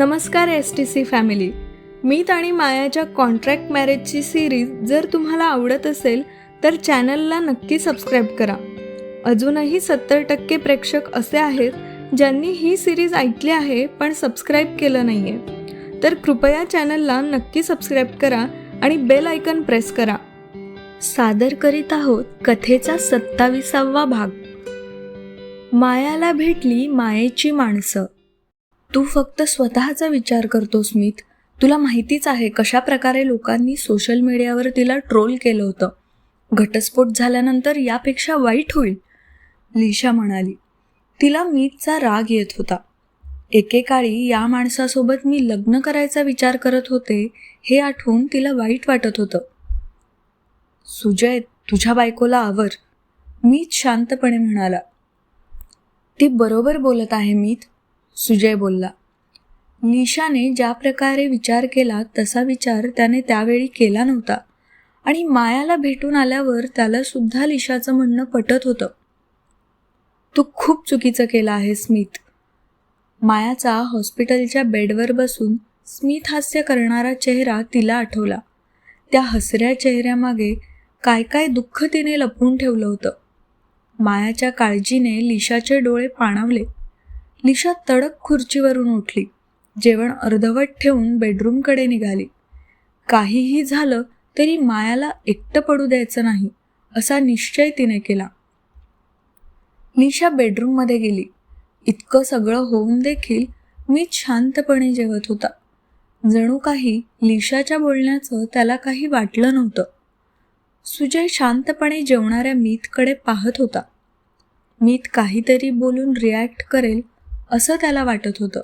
नमस्कार S T C family Meet आणि मायाच्या कॉन्ट्रॅक्ट मॅरेजची सिरीज जर तुम्हाला आवडत असेल तर चॅनलला नक्की सबस्क्राईब करा. अजूनही सत्तर टक्के प्रेक्षक असे आहेत ज्यांनी ही सिरीज ऐकली आहे पण सबस्क्राईब केलं नाही आहे तर कृपया चॅनलला नक्की सबस्क्राईब करा आणि बेल आयकन प्रेस करा. सादर करीत आहोत कथेचा सत्ताविसावा भाग. मायाला भेटली मायेची माणसं. तू फक्त स्वतःचा विचार करतो स्मित तुला माहितीच आहे कशा प्रकारे लोकांनी सोशल मीडियावर तिला ट्रोल केलं होतं. घटस्फोट झाल्यानंतर यापेक्षा वाईट होईल. लिशा म्हणाली. तिला मीतचा राग येत होता. एकेकाळी या माणसासोबत मी लग्न करायचा विचार करत होते हे आठवून तिला वाईट वाटत होतं. सुजय तुझ्या बायकोला आवर. मीत शांतपणे म्हणाला. ती बरोबर बोलत आहे मीत. सुजय बोलला. निशाने ज्या प्रकारे विचार केला तसा विचार त्याने त्यावेळी केला नव्हता. आणि मायाला भेटून आल्यावर त्याला सुद्धा लिशाचं म्हणणं पटत होतं. तू खूप चुकीचं केलं आहे स्मित. मायाचा हॉस्पिटलच्या बेडवर बसून स्मित हास्य करणारा चेहरा तिला आठवला. त्या हसऱ्या चेहऱ्यामागे काय काय दुःख तिने लपवून ठेवलं होतं. मायाच्या काळजीने लिशाचे डोळे पाणावले. लिशा तडक खुर्चीवरून उठली. जेवण अर्धवट ठेवून बेडरूमकडे निघाली. काहीही झालं तरी मायाला एकटं पडू द्यायचं नाही असा निश्चय तिने केला. निशा बेडरूममध्ये गेली. इतकं सगळं होऊन देखील मी शांतपणे जेवत होता. जणू काही लिशाच्या बोलण्याचं त्याला काही वाटलं नव्हतं. सुजय शांतपणे जेवणाऱ्या मीतकडे पाहत होता. मीत काहीतरी बोलून रिॲक्ट करेल असं त्याला वाटत होतं.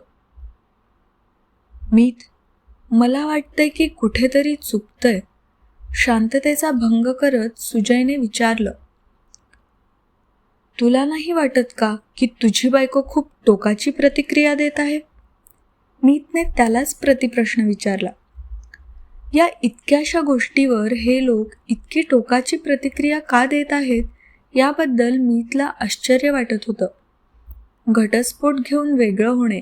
मीत मला वाटतंय की कुठेतरी चुकतंय. शांततेचा भंग करत सुजयने विचारलं. तुला नाही वाटत का की तुझी बायको खूप टोकाची प्रतिक्रिया देत आहे? मीतने त्यालाच प्रतिप्रश्न विचारला. या इतक्याशा गोष्टीवर हे लोक इतकी टोकाची प्रतिक्रिया का देत आहेत याबद्दल मीतला आश्चर्य वाटत होतं. घटस्फोट घेऊन वेगळं होणे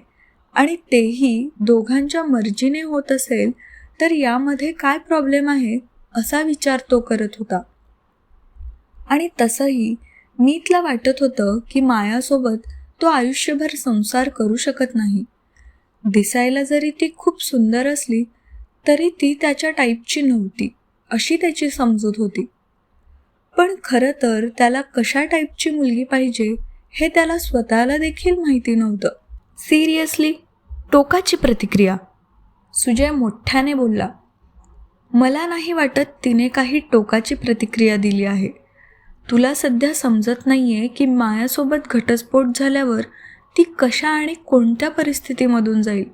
आणि तेही दोघांच्या मर्जीने होत असेल तर यामध्ये काय प्रॉब्लेम आहे असा विचार तो करत होता. आणि तसंही मीतला वाटत होतं की मायासोबत तो आयुष्यभर संसार करू शकत नाही. दिसायला जरी ती खूप सुंदर असली तरी ती त्याच्या टाईपची नव्हती अशी त्याची समजूत होती. पण खरं तर त्याला कशा टाईपची मुलगी पाहिजे हे त्याला स्वतःला देखील माहिती नव्हतं. सिरियसली टोकाची प्रतिक्रिया. सुजय मोठ्याने बोलला मला नाही वाटत तिने काही टोकाची प्रतिक्रिया दिली आहे. तुला सध्या समजत नाही आहे की मायासोबत घटस्फोट झाल्यावर ती कशा आणि कोणत्या परिस्थितीमधून जाईल.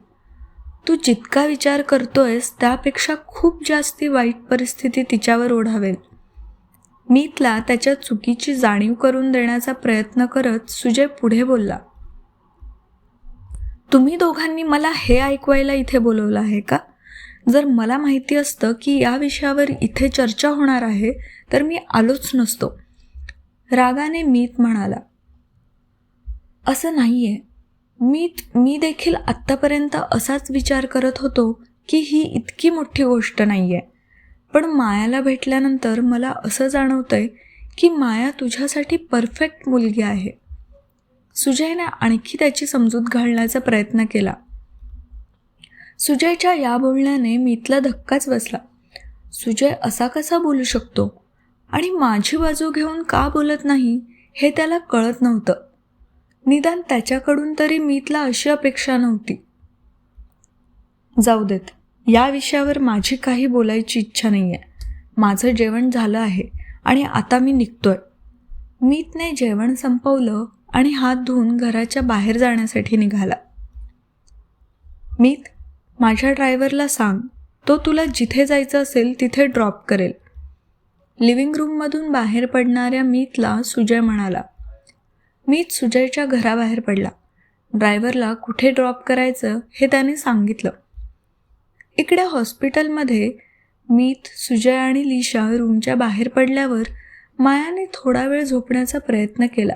तू जितका विचार करतोयस त्यापेक्षा खूप जास्ती वाईट परिस्थिती तिच्यावर ओढावेल मीतला त्याच्या चुकीची जाणीव करून देण्याचा प्रयत्न करत सुजय पुढे बोलला तुम्ही दोघांनी मला हे ऐकवायला इथे बोलवलं आहे का? जर मला माहिती असतं की या विषयावर इथे चर्चा होणार आहे तर मी आलोच नसतो. रागाने मीत म्हणाला असं नाही आहे मीत मी देखील आत्तापर्यंत असाच विचार करत होतो की ही इतकी मोठी गोष्ट नाही आहे पण मायाला भेटल्यानंतर मला असं जाणवतंय की माया तुझ्यासाठी परफेक्ट मुलगी आहे. सुजयने आणखी त्याची समजूत घालण्याचा प्रयत्न केला. सुजयच्या या बोलण्याने मीतला धक्काच बसला. सुजय असा कसा बोलू शकतो? आणि माझी बाजू घेऊन का बोलत नाही हे त्याला कळत नव्हतं. निदान त्याच्याकडून तरी मीतला अशी अपेक्षा नव्हती. जाऊ देत. या विषयावर माझी काही बोलायची इच्छा नाही आहे माझं जेवण झालं आहे आणि आता मी निघतोय. मीतने जेवण संपवलं आणि हात धुवून घराच्या बाहेर जाण्यासाठी निघाला. मीत माझ्या ड्रायव्हरला सांग तो तुला जिथे जायचं असेल तिथे ड्रॉप करेल. लिव्हिंग रूममधून बाहेर पडणाऱ्या मीतला सुजय म्हणाला. मीत सुजयच्या घराबाहेर पडला. ड्रायव्हरला कुठे ड्रॉप करायचं हे त्याने सांगितलं. इकडे हॉस्पिटलमध्ये मीत सुजय आणि लिशा रूमच्या बाहेर पडल्यावर मायाने थोडा वेळ झोपण्याचा प्रयत्न केला.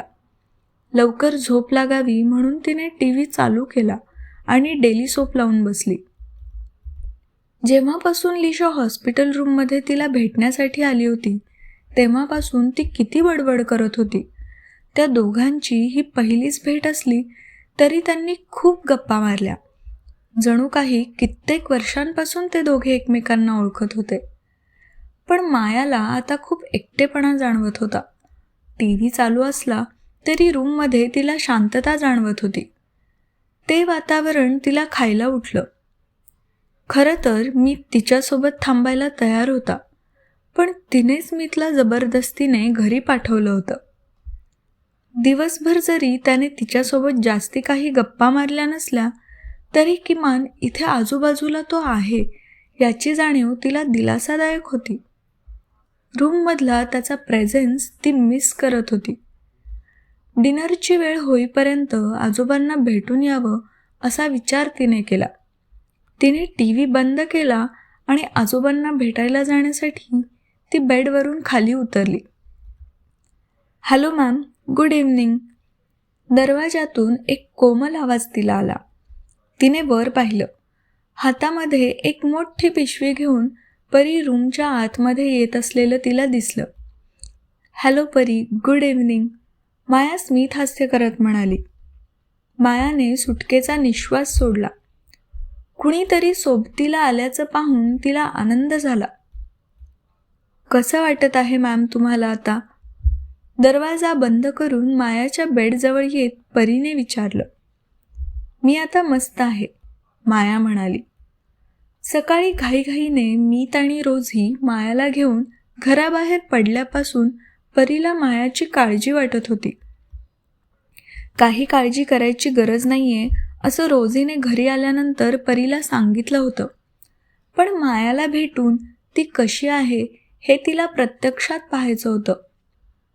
लवकर झोप लागावी म्हणून तिने टी व्ही चालू केला आणि डेली सोप लावून बसली. जेव्हापासून लिशा हॉस्पिटल रूममध्ये तिला भेटण्यासाठी आली होती तेव्हापासून ती किती बडबड करत होती. त्या दोघांची ही पहिलीच भेट असली तरी त्यांनी खूप गप्पा मारल्या. जणू काही कित्येक वर्षांपासून ते दोघे एकमेकांना ओळखत होते. पण मायाला आता खूप एकटेपणा जाणवत होता. टी व्ही चालू असला तरी रूममध्ये तिला शांतता जाणवत होती. ते वातावरण तिला खायला उठलं. खरं तर मी तिच्यासोबत थांबायला तयार होता पण तिनेच मीतला जबरदस्तीने घरी पाठवलं होतं. दिवसभर जरी त्याने तिच्यासोबत जास्ती काही गप्पा मारल्या नसल्या तरी किमान इथे आजूबाजूला तो आहे याची जाणीव तिला दिलासादायक होती. रूममधला त्याचा प्रेझेन्स ती मिस करत होती. डिनरची वेळ होईपर्यंत आजोबांना भेटून यावं असा विचार तिने केला. तिने टी व्ही बंद केला आणि आजोबांना भेटायला जाण्यासाठी ती बेडवरून खाली उतरली. Hello ma'am good evening. दरवाजातून एक कोमल आवाज तिला आला. तिने वर पाहिलं. हातामध्ये एक मोठी पिशवी घेऊन परी रूमच्या आतमध्ये येत असलेलं तिला दिसलं. हॅलो परी गुड इव्हनिंग. माया स्मित हास्य करत म्हणाली. मायाने सुटकेचा निश्वास सोडला. कुणीतरी सोबतीला आल्याचं पाहून तिला आनंद झाला. कसं वाटत आहे मॅम तुम्हाला आता? दरवाजा बंद करून मायाच्या बेडजवळ येत परीने विचारलं. मी आता मस्त आहे माया म्हणाली. सकाळी घाईघाईने मीत आणि रोजी मायाला घेऊन घराबाहेर पडल्यापासून परीला मायाची काळजी वाटत होती. काही काळजी करायची गरज नाहीये असं रोजीने घरी आल्यानंतर परीला सांगितलं होतं. पण मायाला भेटून ती कशी आहे हे तिला प्रत्यक्षात पाहायचं होतं.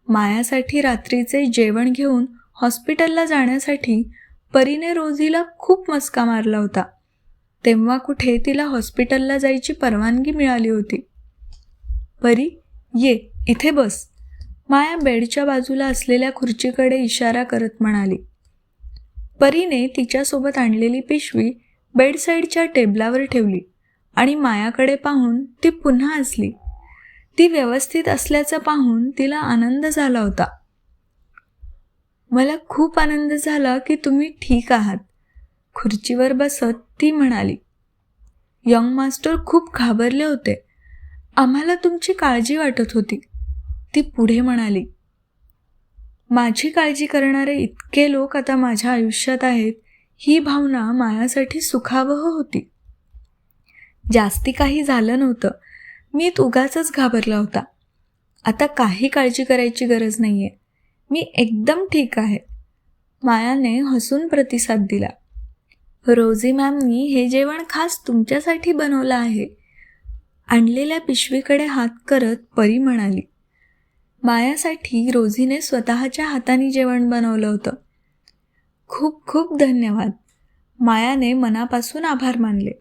मायासाठी रात्रीचे जेवण घेऊन हॉस्पिटलला जाण्यासाठी परीने रोजीला खूप मस्का मारला होता. तेव्हा कुठे तिला हॉस्पिटलला जायची परवानगी मिळाली होती. परी ये इथे बस. माया बेडच्या बाजूला असलेल्या खुर्चीकडे इशारा करत म्हणाली. परीने तिच्यासोबत आणलेली पिशवी बेडसाईडच्या टेबलावर ठेवली आणि मायाकडे पाहून ती पुन्हा हसली. ती व्यवस्थित असल्याचं पाहून तिला आनंद झाला होता. मला खूप आनंद झाला की तुम्ही ठीक आहात. खुर्चीवर बसत ती म्हणाली यंग मास्टर खूप घाबरले होते. आम्हाला तुमची काळजी वाटत होती. ती पुढे म्हणाली माझी काळजी करणारे इतके लोक आता माझ्या आयुष्यात आहेत. ही भावना माझ्यासाठी सुखावह होती. जास्ती काही झालं नव्हतं. मी उगाच घाबरला होता. आता काही काळजी करायची गरज नाही आहे मी एकदम ठीक आहे. मायाने हसून प्रतिसाद दिला. रोजी मॅमनी हे जेवण खास तुमच्यासाठी बनवलं आहे. आणलेल्या पिशवीकडे हात करत परी म्हणाली मायासाठी रोजीने स्वतःच्या हाताने जेवण बनवलं होतं. खूप खूप धन्यवाद. मायाने मनापासून आभार मानले.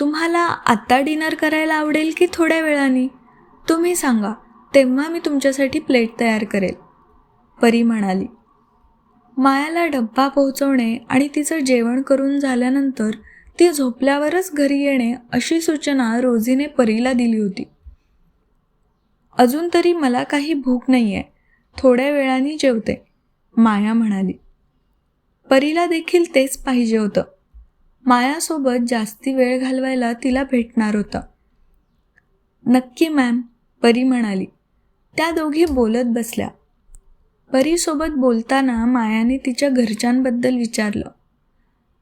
तुम्हाला आत्ता डिनर करायला आवडेल की थोड्या वेळाने? तुम्ही सांगा तेव्हा मी तुमच्यासाठी प्लेट तयार करेल. परी म्हणाली मायाला डब्बा पोहोचवणे आणि तिचं जेवण करून झाल्यानंतर ती झोपल्यावरच घरी येणे अशी सूचना रोजीने परीला दिली होती. अजून तरी मला काही भूक नाही आहे थोड्या वेळाने जेवते माया म्हणाली. परीला देखील तेच पाहिजे होतं. मायासोबत जास्ती वेळ घालवायला तिला भेटणार होता. नक्की मॅम परी म्हणाली. त्या दोघी बोलत बसल्या. परीसोबत बोलताना मायाने तिच्या घरच्यांबद्दल विचारलं.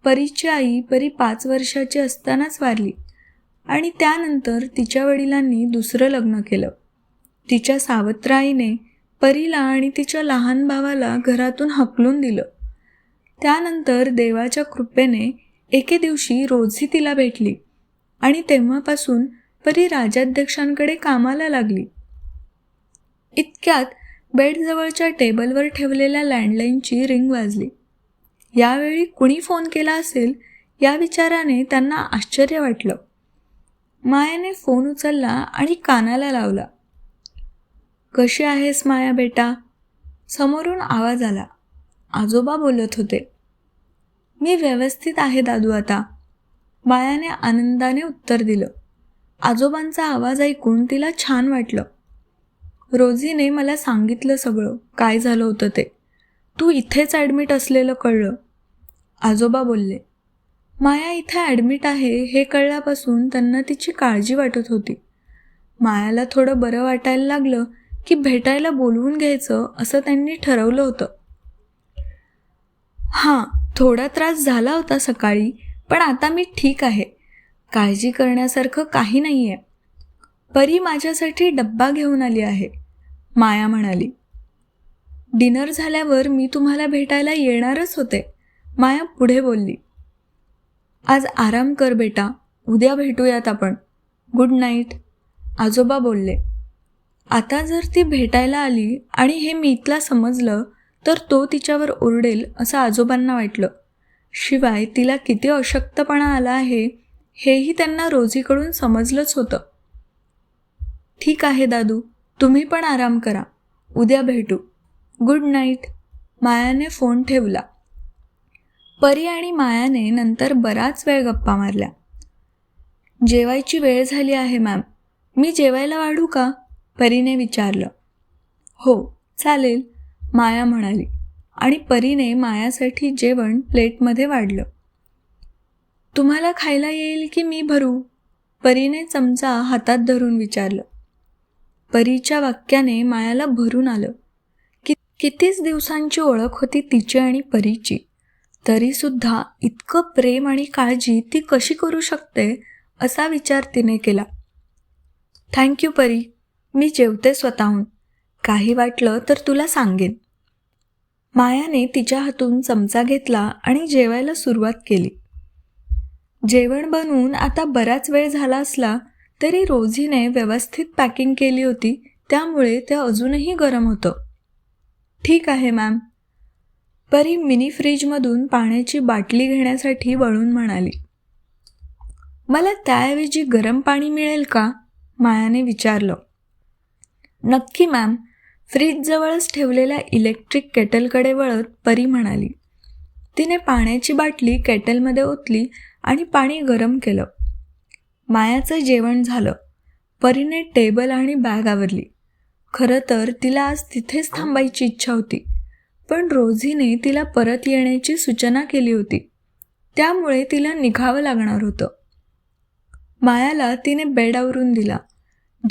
परीची आई परी पाच वर्षाची असतानाच वारली आणि त्यानंतर तिच्या वडिलांनी दुसरं लग्न केलं. तिच्या सावत्र आईने परीला आणि तिच्या लहान भावाला घरातून हकलून दिलं. त्यानंतर देवाच्या कृपेने एके दिवशी रोजी तिला भेटली आणि तेव्हापासून परी राजाध्यक्षांकडे कामाला लागली. इतक्यात बेडजवळच्या टेबलवर ठेवलेल्या लँडलाईनची रिंग वाजली. यावेळी कुणी फोन केला असेल या विचाराने त्यांना आश्चर्य वाटलं. मायाने फोन उचलला आणि कानाला लावला. कशी आहेस माया बेटा? समोरून आवाज आला. आजोबा बोलत होते. मी व्यवस्थित आहे दादू आता. मायाने आनंदाने उत्तर दिलं. आजोबांचा आवाज ऐकून तिला छान वाटलं. रोजीने मला सांगितलं सगळं. काय झालं होतं ते? तू इथेच ॲडमिट असलेलं कळलं. आजोबा बोलले माया इथे ॲडमिट आहे हे कळल्यापासून त्यांना तिची काळजी वाटत होती. मायाला थोडं बरं वाटायला लागलं की भेटायला बोलवून घ्यायचं असं त्यांनी ठरवलं होतं. हां थोडा त्रास झाला होता सकाळी पण आता मी ठीक आहे. काळजी करण्यासारखं काही नाही आहे परी माझ्यासाठी डब्बा घेऊन आली आहे माया म्हणाली. डिनर झाल्यावर मी तुम्हाला भेटायला येणारच होते माया पुढे बोलली. आज आराम कर बेटा उद्या भेटूयात आपण. Good night. आजोबा बोलले. आता जर ती भेटायला आली आणि हे मीतला समजलं तर तो तिच्यावर ओरडेल असं आजोबांना वाटलं. शिवाय तिला किती अशक्तपणा आला आहे हेही त्यांना रोजीकडून समजलंच होतं. ठीक आहे दादू तुम्ही पण आराम करा. उद्या भेटू. Good night. मायाने फोन ठेवला. परी आणि मायाने नंतर बराच वेळ गप्पा मारल्या. जेवायची वेळ झाली आहे मॅम. मी जेवायला वाढू का? परीने विचारलं. हो चालेल माया म्हणाली. आणि परीने मायासाठी जेवण प्लेटमध्ये वाढलं. तुम्हाला खायला येईल की मी भरू? परीने चमचा हातात धरून विचारलं. परीच्या वाक्याने मायाला भरून आलं. कि कितीच दिवसांची ओळख होती तिची आणि परीची. तरीसुद्धा इतकं प्रेम आणि काळजी ती कशी करू शकते असा विचार तिने केला. थँक्यू परी. मी जेवते स्वतःहून. काही वाटलं तर तुला सांगेन. मायाने तिच्या हातून चमचा घेतला आणि जेवायला सुरुवात केली. जेवण बनवून आता बराच वेळ झाला असला तरी रोझीने व्यवस्थित पॅकिंग केली होती त्यामुळे ते अजूनही गरम होतं. ठीक आहे मॅम परी मिनी फ्रीजमधून पाण्याची बाटली घेण्यासाठी वळून म्हणाली. मला त्याऐवजी गरम पाणी मिळेल का? मायाने विचारलं. नक्की मॅम फ्रीजजवळच ठेवलेल्या इलेक्ट्रिक केटलकडे वळत परी म्हणाली. तिने पाण्याची बाटली केटलमध्ये ओतली आणि पाणी गरम केलं. मायाचं जेवण झालं. परीने टेबल आणि बॅग आवरली. खरं तर तिला आज तिथेच थांबायची इच्छा होती. पण रोझीने तिला परत येण्याची सूचना केली होती. त्यामुळे तिला निघावं लागणार होतं. मायाला तिने बेड आवरून दिला.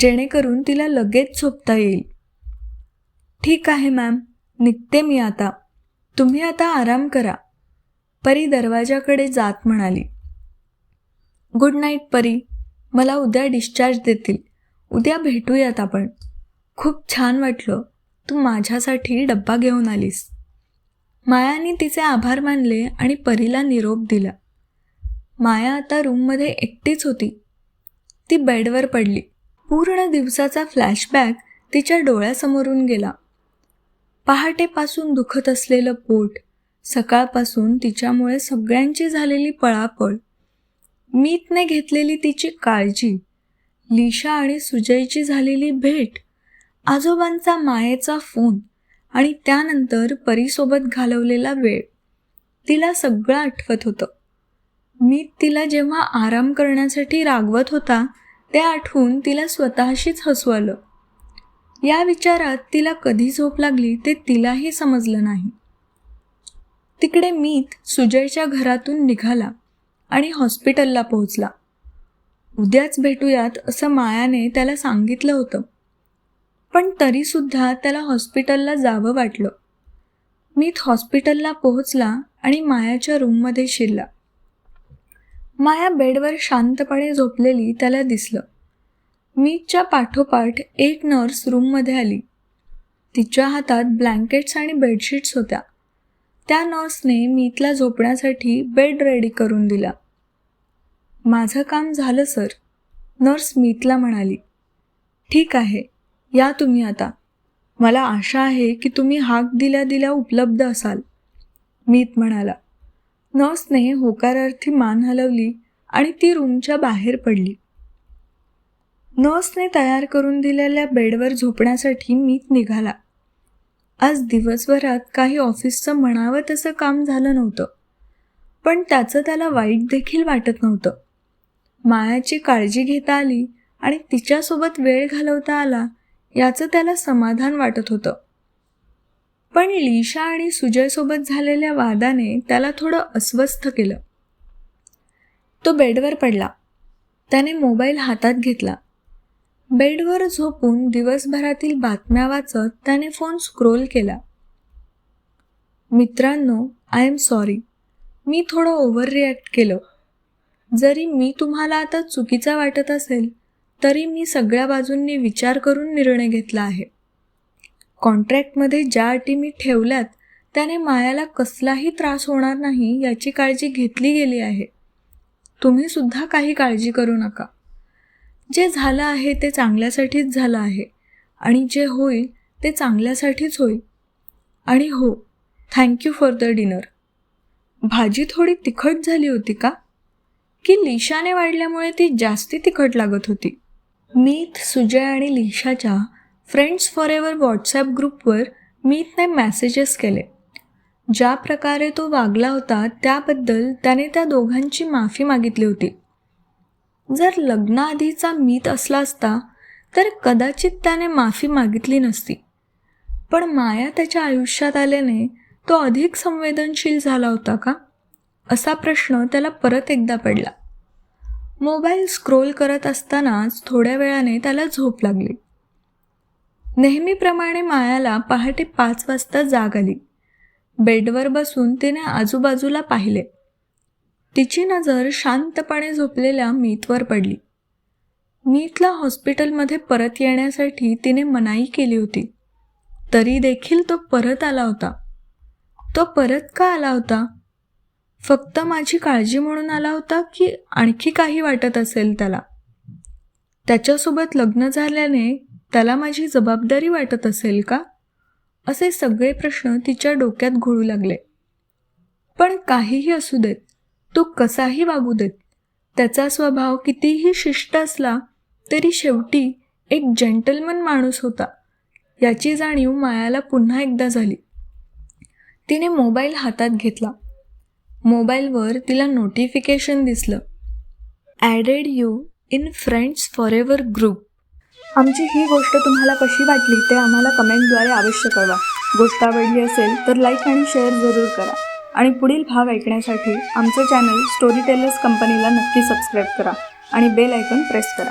जेणेकरून तिला लगेच झोपता येईल. ठीक आहे मॅम. निघते मी आता. तुम्ही आता आराम करा. परी दरवाजाकडे जात म्हणाली. गुड नाईट परी. मला उद्या डिस्चार्ज देतील. उद्या भेटूयात आपण. खूप छान वाटलं. तू माझ्यासाठी डब्बा घेऊन आलीस. मायाने तिचे आभार मानले आणि परीला निरोप दिला. माया आता रूममध्ये एकटीच होती. ती बेडवर पडली. पूर्ण दिवसाचा फ्लॅशबॅक तिच्या डोळ्यासमोरून गेला. पहाटेपासून दुखत असलेलं पोट सकाळपासून तिच्यामुळे सगळ्यांची झालेली पळापळ मीतने घेतलेली तिची काळजी लिशा आणि सुजयची झालेली भेट आजोबांचा मायेचा फोन आणि त्यानंतर परीसोबत घालवलेला वेळ तिला सगळं आठवत होतं. मीत तिला जेव्हा आराम करण्यासाठी रागवत होता ते आठवून तिला स्वतःशीच हसू आलं. या विचारात तिला कधी झोप लागली ते तिलाही समजलं नाही. तिकडे मीत सुजयच्या घरातून निघाला. आणि हॉस्पिटलला पोहोचला. उद्याच भेटूयात असं मायाने त्याला सांगितलं होतं. पण तरीसुद्धा त्याला हॉस्पिटलला जावं वाटलं. मीत हॉस्पिटलला पोहोचला आणि मायाच्या रूममध्ये शिरला. माया बेडवर शांतपणे झोपलेली त्याला दिसलं. मीतच्या पाठोपाठ एक नर्स रूममध्ये आली. तिच्या हातात ब्लँकेट्स आणि बेडशीट्स होत्या. त्या नर्सने मीतला झोपण्यासाठी बेड रेडी करून दिला. माझं काम झालं सर. नर्स मीतला म्हणाली. ठीक आहे या तुम्ही आता. मला आशा आहे की तुम्ही हाक दिल्या दिल्या उपलब्ध असाल. मीत म्हणाला. नर्सने होकारार्थी मान हलवली आणि ती रूमच्या बाहेर पडली. नर्सने तयार करून दिलेल्या बेडवर झोपण्यासाठी मीत निघाला. आज दिवसभरात काही ऑफिसचं म्हणावं तसं काम झालं नव्हतं. पण त्याचं त्याला वाईट देखील वाटत नव्हतं. मायाची काळजी घेता आली आणि तिच्यासोबत वेळ घालवता आला याचं त्याला समाधान वाटत होतं. पण लिशा आणि सुजयसोबत झालेल्या वादाने त्याला थोडं अस्वस्थ केलं. तो बेडवर पडला. त्याने मोबाईल हातात घेतला. बेडवर झोपून दिवसभरातील बातम्या वाचत त्याने फोन स्क्रोल केला. मित्रांनो आय एम सॉरी मी थोडं ओव्हर रिॲक्ट केलं. जरी मी तुम्हाला आता चुकीचा वाटत असेल तरी मी सगळ्या बाजूंनी विचार करून निर्णय घेतला आहे. कॉन्ट्रॅक्टमध्ये ज्या अटी मी ठेवल्यात त्याने मायाला कसलाही त्रास होणार नाही याची काळजी घेतली गेली आहे. तुम्ही सुद्धा काही काळजी करू नका. जे झालं आहे ते चांगल्यासाठीच झालं आहे. आणि जे होईल ते चांगल्यासाठीच होईल. आणि हो थँक्यू फॉर द डिनर भाजी थोडी तिखट झाली होती का? की लिशाने वाढल्यामुळे ती जास्ती तिखट लागत होती? मीत सुजय आणि लिशाच्या फ्रेंड्स फॉर एव्हर व्हॉट्सॲप ग्रुपवर मीतने मेसेजेस केले. ज्या प्रकारे तो वागला होता त्याबद्दल त्याने त्या दोघांची माफी मागितली होती. जर लग्नाआधीचा मीत असला असता तर कदाचित त्याने माफी मागितली नसती. पण माया त्याच्या आयुष्यात आल्याने तो अधिक संवेदनशील झाला होता का? असा प्रश्न त्याला परत एकदा पडला. मोबाईल स्क्रोल करत असतानाच थोड्या वेळाने त्याला झोप लागली. नेहमीप्रमाणे मायाला पहाटे पाच वाजता जाग आली. बेडवर बसून तिने आजूबाजूला पाहिले. तिची नजर शांतपणे झोपलेल्या मीतवर पडली. मीतला हॉस्पिटलमध्ये परत येण्यासाठी तिने मनाई केली होती. तरी देखील तो परत आला होता. तो परत का आला होता? फक्त माझी काळजी म्हणून आला होता की आणखी काही वाटत असेल त्याला? त्याच्यासोबत लग्न झाल्याने त्याला माझी जबाबदारी वाटत असेल का? असे सगळे प्रश्न तिच्या डोक्यात घोळू लागले. पण काहीही असू देत तो कसाही वागू देत. त्याचा स्वभाव कितीही शिष्ट असला तरी शेवटी एक जेंटलमन माणूस होता. याची जाणीव मायाला पुन्हा एकदा झाली. तिने मोबाईल हातात घेतला. मोबाईलवर तिला नोटिफिकेशन दिसलं. Added you in friends for ever group आमची ही गोष्ट तुम्हाला कशी वाटली ते आम्हाला कमेंटद्वारे अवश्य कळवा. गोष्ट आवडली असेल तर लाईक आणि शेअर जरूर करा. आणि पुढील भाग ऐकण्यासाठी आमचं चॅनल स्टोरी टेलर्स कंपनीला नक्की सबस्क्राईब करा आणि बेल आयकॉन प्रेस करा.